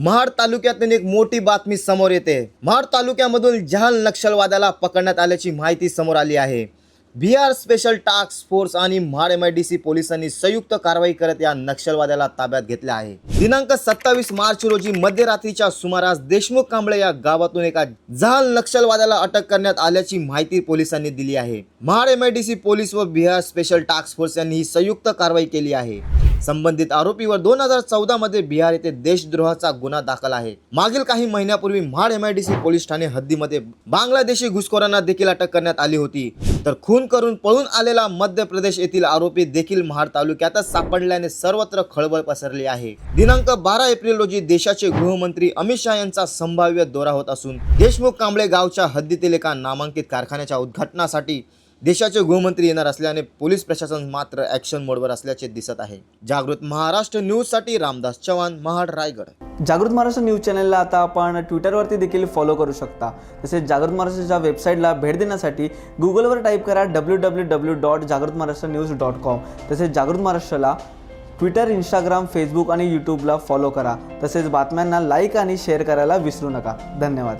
महाड तालुक्यातून एक मोठी बातमी समोर येते. महाड तालुक्यामधून जहाल नक्षलवाद्याला पकडण्यात आल्याची माहिती समोर आली आहे. बिहार स्पेशल टास्क फोर्स आणि Mahad M I D C पोलिसांनी संयुक्त कारवाई करत या नक्षलवाद्याला ताब्यात घेतले आहे. दिनांक सत्तावीस मार्च रोजी मध्यरात्रीच्या सुमारास देशमुख कांबळे या गावातून एका जहाल नक्षलवाद्याला अटक करण्यात आल्याची माहिती पोलिसांनी दिली आहे. Mahad M I D C police व बिहार स्पेशल टास्क फोर्स यांनी ही संयुक्त कारवाई केली आहे. संबंधित आरोपीवर दोन हजार चौदा मध्ये बिहार येथे देशद्रोहाचा गुन्हा दाखल आहे. मागील काही महिन्यापूर्वी महाड एमआयडीसी पोलीस ठाणे हद्दीमध्ये बांगलादेशी घुसखोरांना देखील अटक करण्यात आली होती. तर खून करून पळून आलेला मध्य प्रदेश येथील आरोपी देखील महाड तालुक्यातच सापडल्याने सर्वत्र खळबळ पसरली आहे. दिनांक बारा एप्रिल रोजी देशाचे गृहमंत्री अमित शहा यांचा संभाव्य दौरा होत असून देशमुख कांबळे गावच्या हद्दीतील एका नामांकित कारखान्याच्या उद्घाटनासाठी देशाचे गृहमंत्री येणार असल्याने पोलीस प्रशासन मात्र ॲक्शन मोडवर असल्याचे दिसत आहे. जागृत महाराष्ट्र न्यूजसाठी रामदास चव्हाण महाड रायगड. जागृत महाराष्ट्र न्यूज चॅनलला आता आपण ट्विटरवरती देखील फॉलो करू शकता. तसेच जागृत महाराष्ट्राच्या वेबसाईटला भेट देण्यासाठी गुगलवर टाईप करा डब्ल्यू डब्ल्यू डब्ल्यू डॉट जागृत महाराष्ट्र न्यूज डॉट कॉम तसेच जागृत महाराष्ट्राला ट्विटर इंस्टाग्राम फेसबुक आणि यूट्यूबला फॉलो करा. तसेच बातम्यांना लाईक आणि शेअर करायला विसरू नका. धन्यवाद.